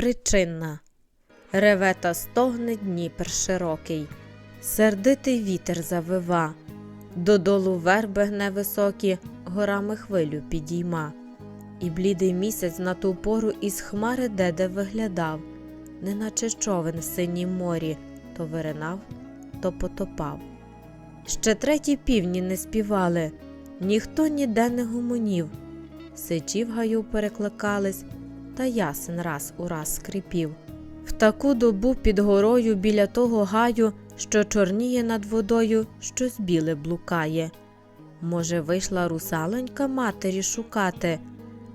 Причинна. Реве та стогне Дніпр широкий, сердитий вітер завива, додолу верби гне високі, горами хвилю підійма. І блідий місяць на ту пору із хмари деде виглядав, неначе човен в синім морі, то виринав, то потопав. Ще треті півні не співали, ніхто ніде не гомонів. Сичі в гаю перекликались, та ясен раз у раз скрипів. В таку добу під горою біля того гаю, що чорніє над водою, щось біле блукає. Може, вийшла русалонька матері шукати,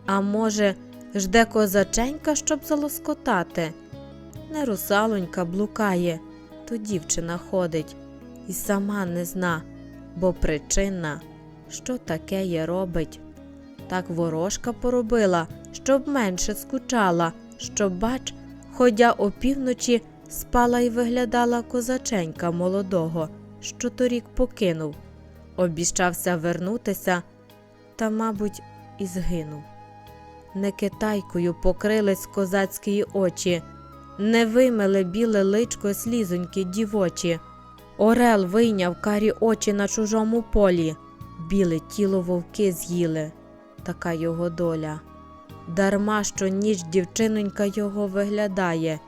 а може, жде козаченька, щоб залоскотати. Не русалонька блукає, то дівчина ходить і сама не зна, бо причина, що таке є робить. Так ворожка поробила, щоб менше скучала, щоб, бач, ходя опівночі, спала й виглядала козаченька молодого, що торік покинув. Обіщався вернутися, та, мабуть, і згинув. Не китайкою покрились козацькі очі, не вимили біле личко слізоньки дівочі. Орел вийняв карі очі на чужому полі, біле тіло вовки з'їли, така його доля. Дарма що ніч дівчинонька його виглядає,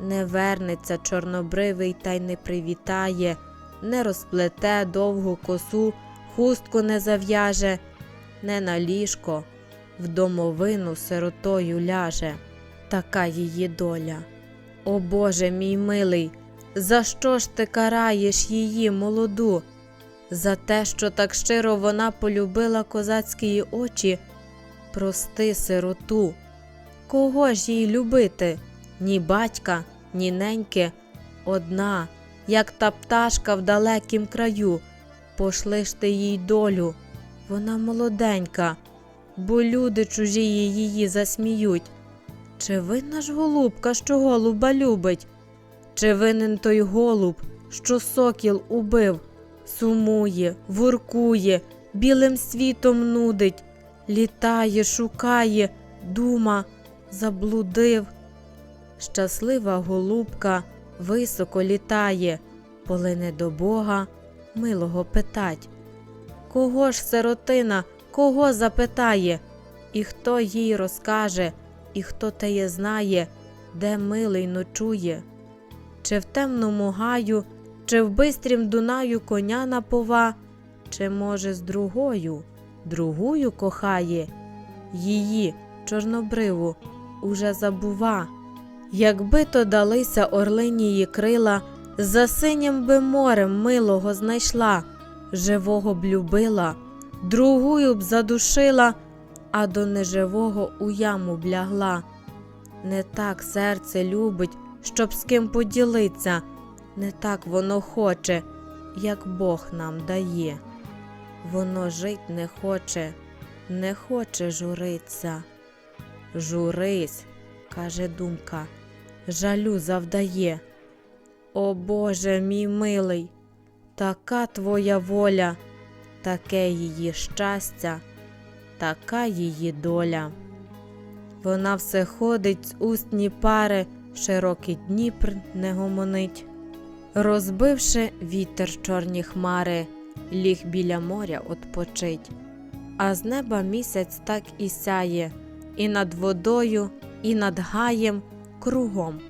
не вернеться чорнобривий та й не привітає, не розплете довгу косу, хустку не зав'яже, не на ліжко, в домовину сиротою ляже, така її доля. О Боже мій милий, за що ж ти караєш її молоду? За те, що так щиро вона полюбила козацькі очі, прости сироту. Кого ж їй любити? Ні батька, ні неньки, одна, як та пташка в далекім краю. Пошли ж ти їй долю, вона молоденька, бо люди чужі її засміють. Чи винна ж голубка, що голуба любить? Чи винен той голуб, що сокіл убив, сумує, воркує, білим світом нудить, літає, шукає, дума, заблудив. Щаслива голубка високо літає, полине до Бога, милого питать. Кого ж сиротина, кого запитає, і хто їй розкаже, і хто теє знає, де милий ночує? Чи в темному гаю, чи в бистрім Дунаю коня напова, чи, може, з другою, другую кохає, її, чорнобриву, уже забува. Якби то далися орлинії крила, за синім би морем милого знайшла, живого б любила, другую б задушила, а до неживого у яму б лягла. Не так серце любить, щоб з ким поділиться, не так воно хоче, як Бог нам дає. Воно жить не хоче, не хоче журиться. Журись, каже думка, жалю завдає. О Боже мій милий, така твоя воля, таке її щастя, така її доля. Вона все ходить з устні пари, широкий Дніпр не гомонить. Розбивши вітер чорні хмари, ліг біля моря отпочить, а з неба місяць так і сяє, і над водою, і над гаєм, кругом,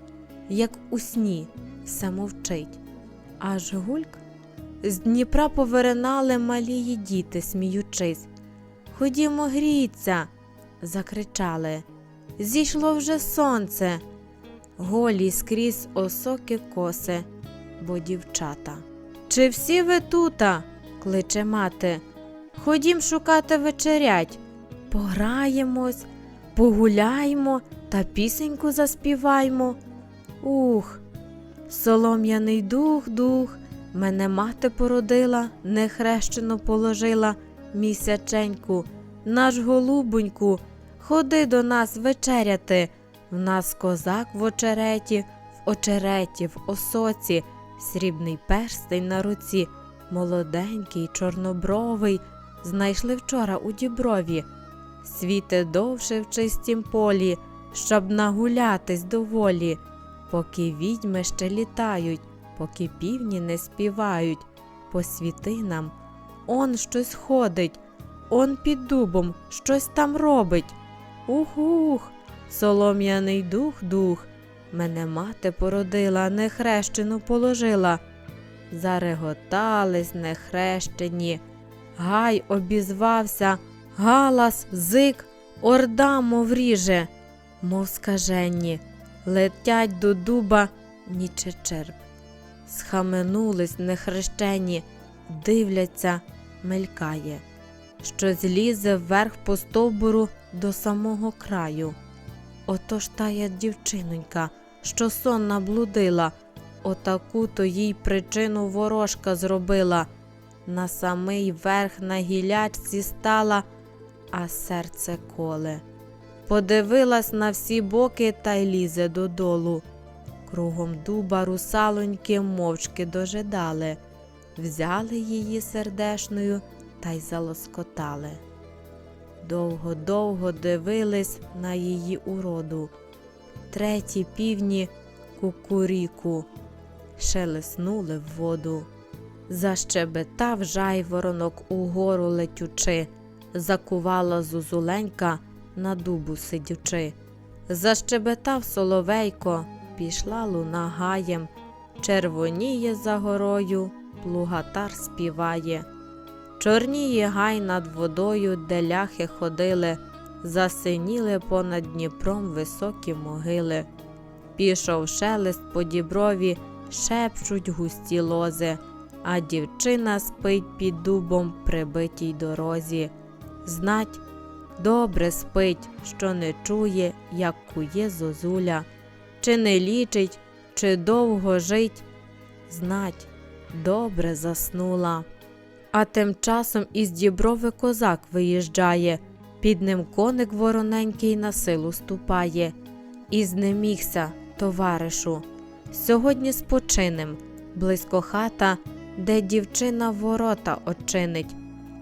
як у сні, все мовчить. Аж гульк з Дніпра поверинали малії діти, сміючись. Ходімо, гріться, закричали. Зійшло вже сонце, голі скрізь осоки коси, бо дівчата. Чи всі ви тута? Кличе мати. Ходім шукати вечерять. Пограємось, погуляймо та пісеньку заспіваймо. Ух, солом'яний дух, дух, мене мати породила, нехрещено положила місяченьку, наш голубоньку, ходи до нас вечеряти. В нас козак в очереті, в очереті, в осоці, срібний перстень на руці, молоденький, чорнобровий, знайшли вчора у діброві. Світе довше в чистім полі, щоб нагулятись доволі, поки відьми ще літають, поки півні не співають, посвіти нам, он щось ходить, он під дубом щось там робить. Ух-ух, солом'яний дух дух, мене мати породила, нехрещену положила. Зареготались нехрещені. Гай обізвався, галас, зик, орда, мов ріже, мов скажені, летять до дуба, ніче черп. Схаменулись нехрещені, дивляться, мелькає, що злізе вверх по стовбуру до самого краю. Ото ж тая дівчинонька, що сон наблудила, отаку то їй причину ворожка зробила. На самий верх на гілячці стала, а серце коле. Подивилась на всі боки та й лізе додолу. Кругом дуба русалоньки мовчки дожидали, взяли її сердешною та й залоскотали. Довго-довго дивились на її уроду. Треті півні кукуріку шелеснули в воду. Защебетав жайворонок угору летючи, закувала зузуленька на дубу сидючи. Защебетав соловейко, пішла луна гаєм, червоніє за горою, плугатар співає. Чорніє гай над водою, де ляхи ходили, засиніли понад Дніпром високі могили. Пішов шелест по діброві, шепчуть густі лози, а дівчина спить під дубом прибитій дорозі. Знать, добре спить, що не чує, як кує зозуля, чи не лічить, чи довго жить. Знать, добре заснула. А тим часом із діброви козак виїжджає, під ним коник вороненький на силу ступає. І знемігся, товаришу. Сьогодні спочинем, близько хата, де дівчина ворота очинить.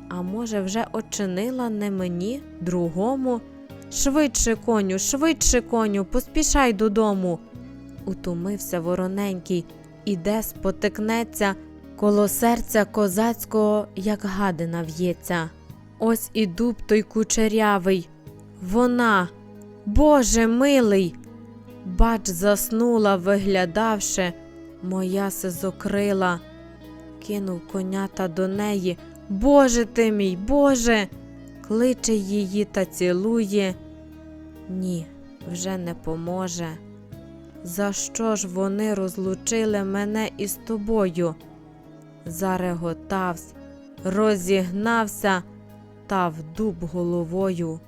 А може, вже очинила не мені, другому? Швидше, коню, швидше, коню, поспішай додому. Утомився вороненький, іде, спотикнеться, коло серця козацького, як гадина в'ється. Ось і дуб той кучерявий. Вона, Боже милий. Бач, заснула, виглядавши, моя сизокрила. Кинув конята до неї. Боже ти мій, Боже. Кличе її та цілує. Ні, вже не поможе. За що ж вони розлучили мене із тобою? Зареготавсь, розігнався та в дуб головою.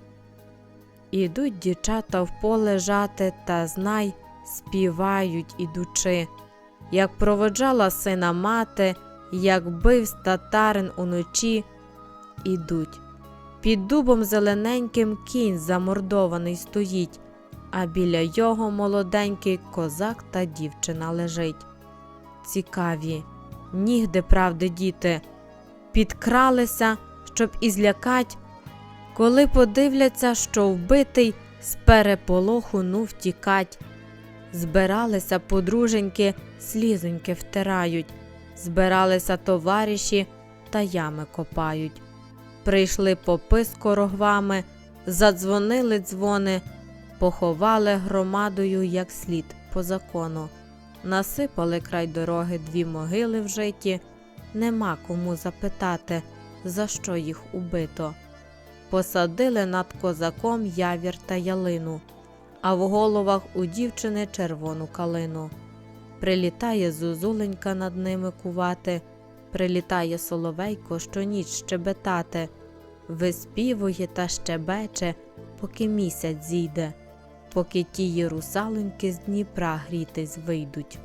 Ідуть дівчата в поле жати, та знай, співають ідучи, як проводжала сина мати, як бив татарин уночі, ідуть. Під дубом зелененьким кінь замордований стоїть, а біля його молоденький козак та дівчина лежить. Цікаві, нігде правди діти, підкралися, щоб і злякать, коли подивляться, що вбитий з переполоху ну втікать. Збиралися подруженьки, слізоньки втирають, збиралися товариші та ями копають. Прийшли попи з корогвами, задзвонили дзвони, поховали громадою як слід по закону. Насипали край дороги дві могили в житті, нема кому запитати, за що їх убито. Посадили над козаком явір та ялину, а в головах у дівчини червону калину. Прилітає зозуленька над ними кувати, прилітає соловейко щоніч щебетати, виспівує та щебече, поки місяць зійде, поки тії русалоньки з Дніпра грітись вийдуть.